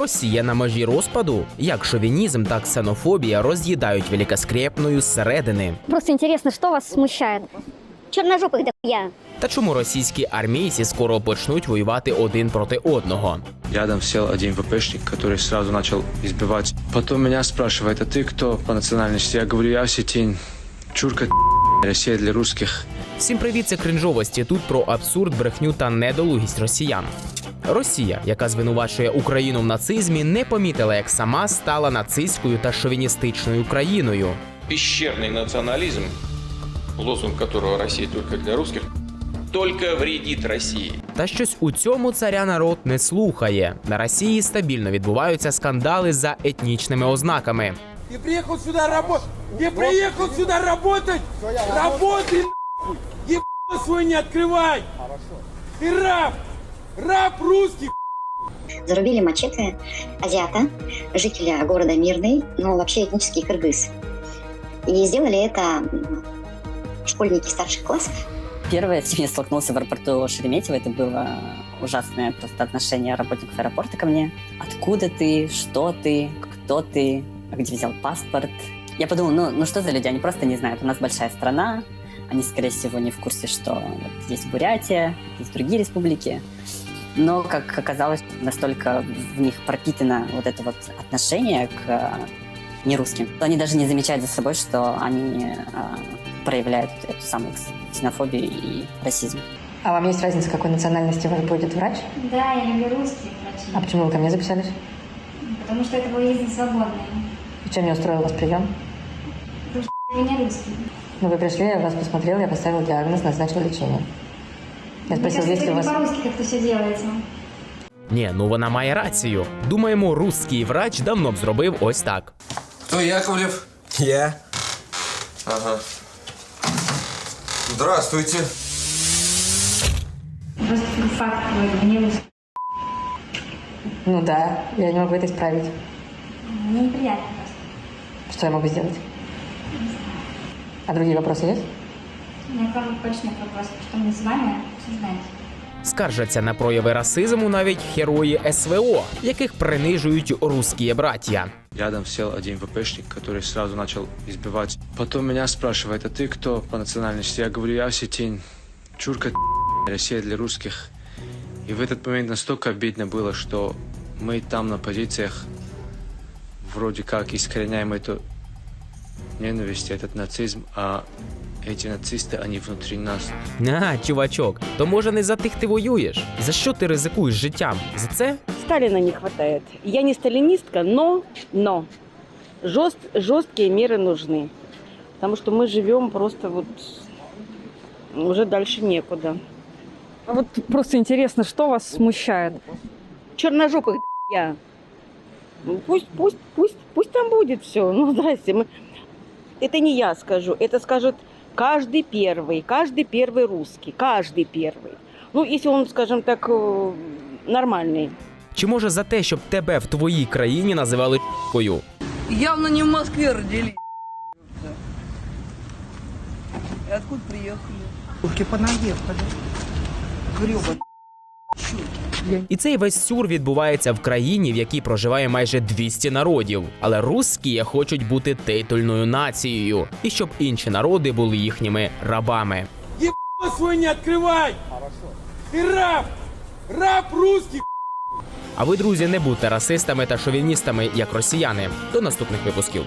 Росія на межі розпаду, як шовінізм та ксенофобія роз'їдають великоскрепною зсередини. Просто интересно, что вас смущает? Черножопых да я. Та чому російські армійці скоро почнуть воювати один проти одного? Рядом сел один ВПшник, который сразу начал избивать. Потом меня спрашивает, а ты кто по национальности? Я говорю, я осетин. Чурка, Россия для русских. Всім привіт, це кринжовості. Тут про абсурд, брехню та недолугість росіян. Росія, яка звинувачує Україну в нацизмі, не помітила, як сама стала нацистською та шовіністичною країною. пещерный национализм, лозунг которого Россия только для русских, только вредит России. Та щось у цьому царя народ не слухає. На Росії стабільно відбуваються скандали за етнічними ознаками. Ты приехал сюда работать! Ты приехал сюда работать! Работай нахуй! Ебало свой не открывай! Ты раб! Раб русский! Зарубили мачете азиата, жителя города Мирный, но вообще этнический кыргыз. И сделали это школьники старших классов. Первое, с чем я столкнулся в аэропорту Шереметьево, это было ужасное просто отношение работников аэропорта ко мне. Откуда ты? Что ты? Кто ты? А Где взял паспорт? Я подумал, ну, ну что за люди? Они просто не знают. У нас большая страна. Они, скорее всего, не в курсе, что вот есть Бурятия, есть другие республики. Но, как оказалось, настолько в них пропитано вот это вот отношение к э, нерусским. что Они даже не замечают за собой, что они э, проявляют эту самую кс- ксенофобию и расизм. А вам есть разница, какой национальности у вас будет врач? Да, я люблю русских врачей, А почему вы ко мне записались? потому что это был язык свободный. И чем не устроил вас прием? Я не русский. Ну, вы пришли, я вас посмотрел, я поставил диагноз, назначил лечение. Я Мне спросил, кажется, есть ли это у не вас... по-русски как-то все делается. Ні, ну вона має рацію. Думаємо, русський врач давно б зробив ось так. Кто Яковлев? Я? Ага. Здравствуйте. Просто факт вроде не русский. Ну да, я не могу это исправить. Мне неприятно просто. Что я могу сделать? А другие вопросы есть? У меня к вам больше нет вопросов, что мне с вами обсуждать. Скаржаться на прояви расизму навіть герої СВО, яких принижують русські браття. Рядом сел один ВПшник, который сразу начал избивать. Потом меня спрашивает, а ты кто по национальности? Я говорю, я осетин. Чурка, Россия для русских. И в этот момент настолько обидно было, что мы там на позициях вроде как искореняем эту ненависть, этот нацизм, а эти нацисты, они внутри нас. А, чувачок, то може не за тих ти воюєш? За що ти ризикуєш життям? За це? Сталина не хватает. Я не сталинистка, но, но жест, жесткие меры нужны. Потому что мы живем просто вот уже дальше некуда. А вот просто интересно, что вас смущает? Черножопых я. Ну, Пусть, пусть, пусть, пусть там будет все. Ну, здрасте. Мы... Это не я скажу, это скажет каждый первый, каждый первый русский, каждый первый. Ну, если он, скажем так, э, нормальный. Чи може за те, щоб тебе в твоїй країні називали кою? Явно не в Москве родились. И откуда приехали? Руки понаехали. Грёбаный. І цей весь сюр відбувається в країні, в якій проживає майже 200 народів. Але русські хочуть бути титульною нацією, і щоб інші народи були їхніми рабами. Ебало свой не открывай! Ты раб! Раб русский! А ви, друзі, не будьте расистами та шовіністами, як росіяни. До наступних випусків.